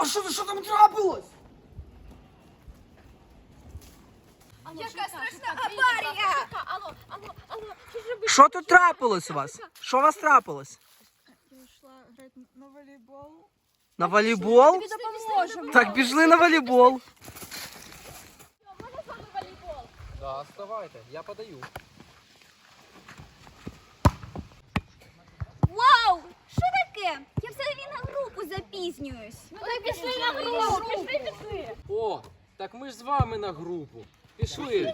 А что, что там трапилось? Яка страшна аварія! Алло, алло, алло, що ж робити? Що тут трапилось у вас? Что у вас трапилось? На волейбол. На волейбол? Так бежали на волейбол. Да, вставайте, я подаю. Запізнююсь. Ну так пішли на групу, пішли, пішли. О, так ми ж з вами на групу. Пішли.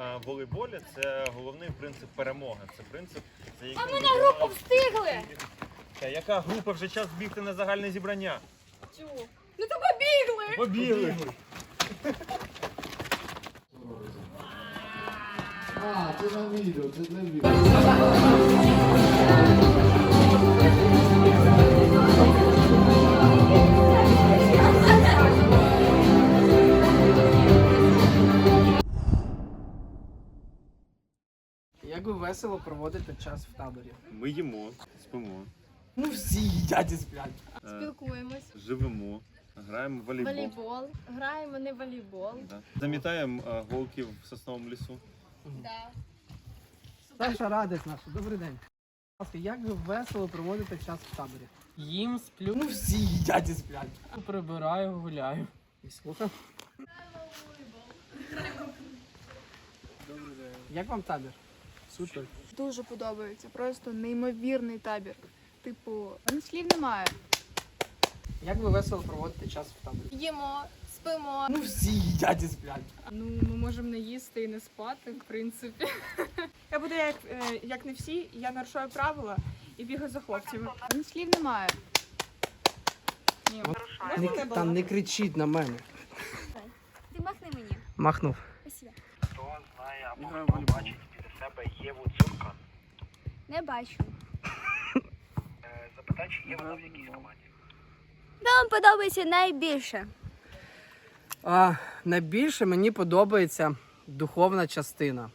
Е, В волейболі це головний принцип перемоги. Це принцип, за яким А ми на групу встигли. Та яка група вже час бігти на загальне зібрання? Ну то побігли. Побігли! Ah, c'è da video, c'è da video. Як ви весело проводите час в таборі? Ми їмо, спимо, Ну всі їдять і сплять. е, Спілкуємось. живемо, граємо в волейбол. Волейбол. Граємо не волейбол. Да. Замітаємо е, голки в сосновому лісу. Да. Перша радість наша, добрий день. Будь ласка, Як ви весело проводите час в таборі? Їм сплю. Ну всі їдять і сплять. Прибираю, гуляю. І слухай. Як вам табір? Супер. Дуже подобається. Просто неймовірний табір. Типу, ну, слів немає. Як ви весело проводите час в таборі? Їмо, спимо. Ну всі їдять і сплять. Ну, ми можемо не їсти і не спати, в принципі. Я буду як, е, як не всі, я нарушаю правила і бігаю за хлопцями. Ну, слів немає. Не, та не кричіть на мене. Ти махни мені. Махнув. Спасибо. Хто знає або хто бачить себе Єву Цуркан? Не бачу. е, запитай, чи є вона в якійсь команді. Де вам подобається найбільше? А, найбільше мені подобається духовна частина.